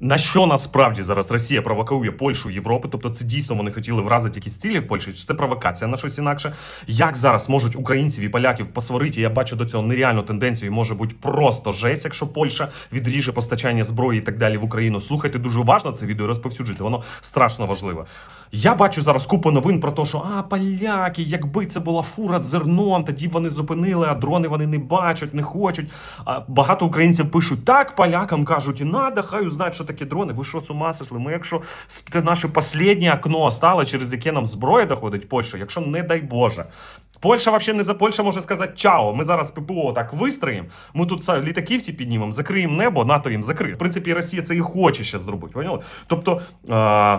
На що насправді зараз Росія провокує Польщу Європи? Тобто це дійсно вони хотіли вразити якісь цілі в Польщі, чи це провокація на щось інакше? Як зараз можуть українців і поляків посварити? Я бачу до цього нереальну тенденцію. Може бути просто жесть, якщо Польща відріже постачання зброї і так далі в Україну. Слухайте дуже уважно це відео, розповсюджуйте. Воно страшно важливе. Я бачу зараз купу новин про те, що а поляки, якби це була фура з зерном, тоді вони зупинили, а дрони вони не бачать, не хочуть. А багато українців пишуть так, полякам кажуть, і надо, хай узнають, що таке дрони. Ви що з ума сошли? Ми, якщо це наше останнє окно стало, через яке нам зброя доходить в Польщу, якщо не дай Боже. Польща вообще не за Польща може сказати чао. Ми зараз ППО так вистроїмо. Ми тут літаки всі піднімемо, закриємо небо, НАТО їм закриє. В принципі, Росія це і хоче ще зробити. Поняли? Тобто. А...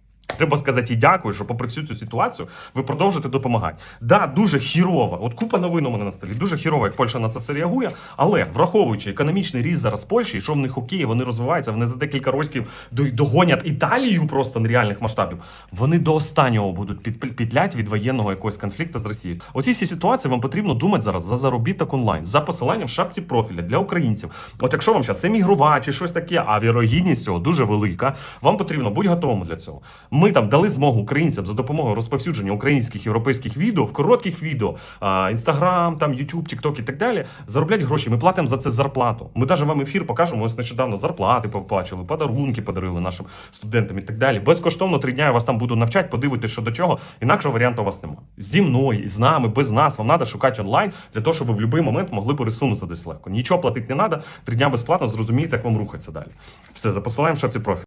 Треба сказати їй дякую, що попри всю цю ситуацію ви продовжуєте допомагати. Да, дуже хірово. От купа новин у мене на столі. Дуже хірово, як Польща на це все реагує. Але враховуючи економічний ріст зараз Польщі, і що в них окей, вони розвиваються, вони за декілька років до- догонять Італію просто нереальних масштабів. Вони до останнього будуть під, підлять від воєнного якогось конфлікту з Росією. Оці всі ситуації вам потрібно думати зараз за заробіток онлайн, за посиланням в шапці профіля для українців. От якщо вам зараз емігрувати чи щось таке, а вірогідність цього дуже велика, вам потрібно бути готовим для цього. Ми там дали змогу українцям за допомогою розповсюдження українських європейських відео в коротких відео, інстаграм, там Ютуб, Тікток і так далі. Зароблять гроші. Ми платимо за це зарплату. Ми навіть вам ефір покажемо. Ось нещодавно зарплати поплачили, подарунки подарили нашим студентам і так далі. Безкоштовно три дня я вас там буду навчати, подивитися, що до чого. Інакшого варіанту у вас немає. Зі мною, з нами, без нас. Вам треба шукати онлайн для того, щоб ви в будь-який момент могли пересунутися десь легко. Нічого платити не треба. Три дня безплатно зрозумієте, як вам рухатися далі. Все, за посиланням в шапці профіль.